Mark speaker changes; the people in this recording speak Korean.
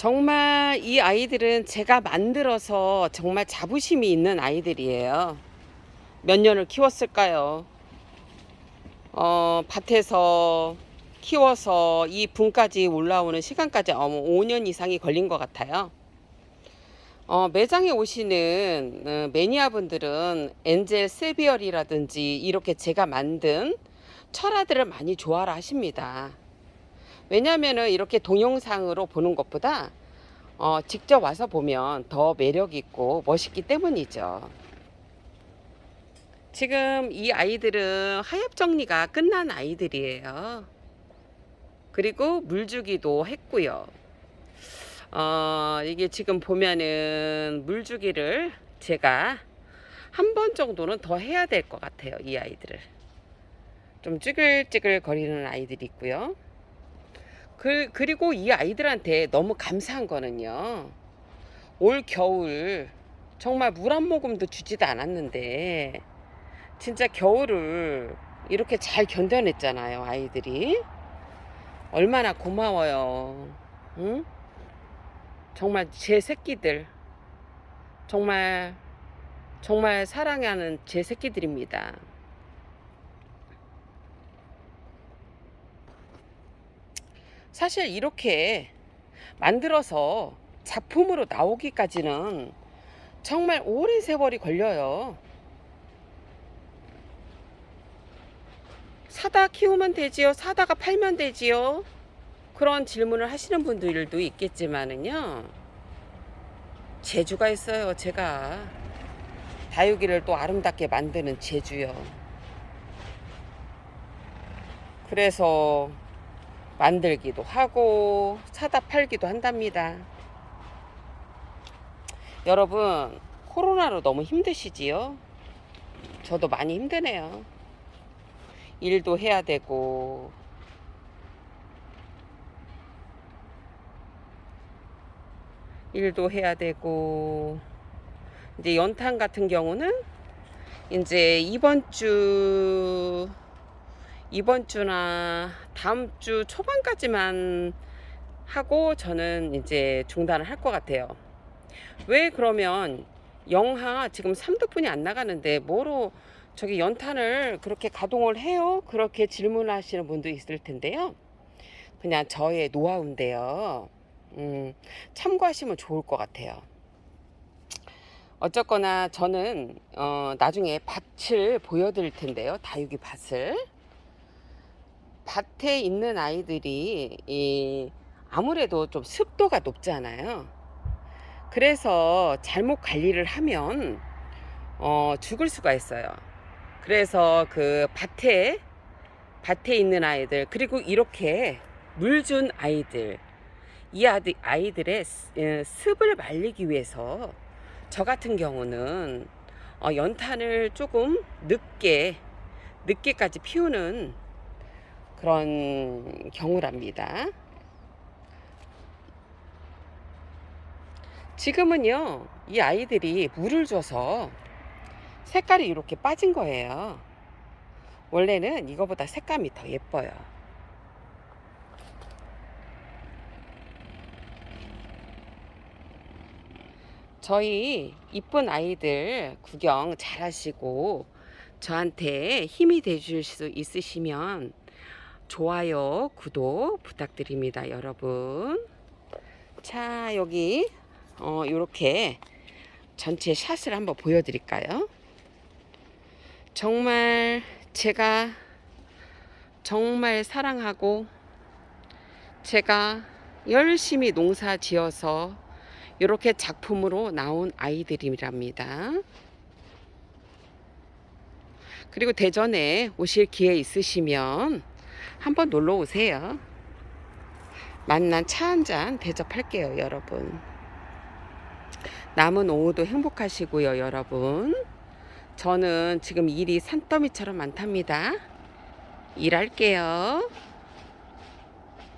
Speaker 1: 정말 이 아이들은 제가 만들어서 정말 자부심이 있는 아이들이에요. 몇 년을 키웠을까요? 어, 밭에서 키워서 이 분까지 올라오는 시간까지 어머 5년 이상이 걸린 것 같아요. 어, 매장에 오시는 어, 매니아분들은 엔젤 세비얼이라든지 이렇게 제가 만든 철화들을 많이 좋아라 하십니다. 왜냐면은 이렇게 동영상으로 보는 것보다 어, 직접 와서 보면 더 매력 있고 멋있기 때문이죠. 지금 이 아이들은 하엽 정리가 끝난 아이들이에요. 그리고 물 주기도 했고요. 어, 이게 지금 보면은 물 주기를 제가 한 번 정도는 더 해야 될 것 같아요. 이 아이들을. 좀 찌글찌글 거리는 아이들이 있고요. 그, 그리고 이 아이들한테 너무 감사한 거는요. 올 겨울 정말 물 한 모금도 주지도 않았는데 진짜 겨울을 이렇게 잘 견뎌냈잖아요. 아이들이. 얼마나 고마워요. 응? 정말 제 새끼들. 정말 정말 사랑하는 제 새끼들입니다. 사실 이렇게 만들어서 작품으로 나오기까지는 정말 오랜 세월이 걸려요. 사다 키우면 되지요? 사다가 팔면 되지요? 그런 질문을 하시는 분들도 있겠지만은요. 재주가 있어요, 제가. 다육이를 또 아름답게 만드는 재주요. 그래서 만들기도 하고 사다 팔기도 한답니다. 여러분, 코로나로 너무 힘드시지요? 저도 많이 힘드네요. 일도 해야 되고, 일도 해야 되고, 이제 연탄 같은 경우는 이제 이번 주, 이번 주나 다음 주 초반까지만 하고 저는 이제 중단을 할 것 같아요. 왜 그러면 영하 지금 3도뿐이 안 나가는데 뭐로 저기 연탄을 그렇게 가동을 해요? 그렇게 질문하시는 분도 있을 텐데요. 그냥 저의 노하우인데요. 음, 참고하시면 좋을 것 같아요. 어쨌거나 저는 어, 나중에 밭을 보여드릴 텐데요. 다육이 밭을. 밭에 있는 아이들이 이 아무래도 좀 습도가 높잖아요. 그래서 잘못 관리를 하면 어, 죽을 수가 있어요. 그래서 그 밭에 밭에 있는 아이들 그리고 이렇게 물 준 아이들 이 아들, 아이들의 스- 예, 습을 말리기 위해서 저 같은 경우는 어, 연탄을 조금 늦게 늦게까지 피우는 그런 경우랍니다. 지금은요, 이 아이들이 물을 줘서 색깔이 이렇게 빠진 거예요. 원래는 이거보다 색감이 더 예뻐요. 저희 이쁜 아이들 구경 잘 하시고 저한테 힘이 되실 수 있으시면 좋아요, 구독 부탁드립니다, 여러분. 자, 여기 어, 요렇게 전체 샷을 한번 보여드릴까요? 정말 제가 정말 사랑하고 제가 열심히 농사 지어서 이렇게 작품으로 나온 아이들이랍니다. 그리고 대전에 오실 기회 있으시면 한번 놀러 오세요. 만난 차 한 잔 대접할게요, 여러분. 남은 오후도 행복하시고요, 여러분. 저는 지금 일이 산더미처럼 많답니다. 일할게요.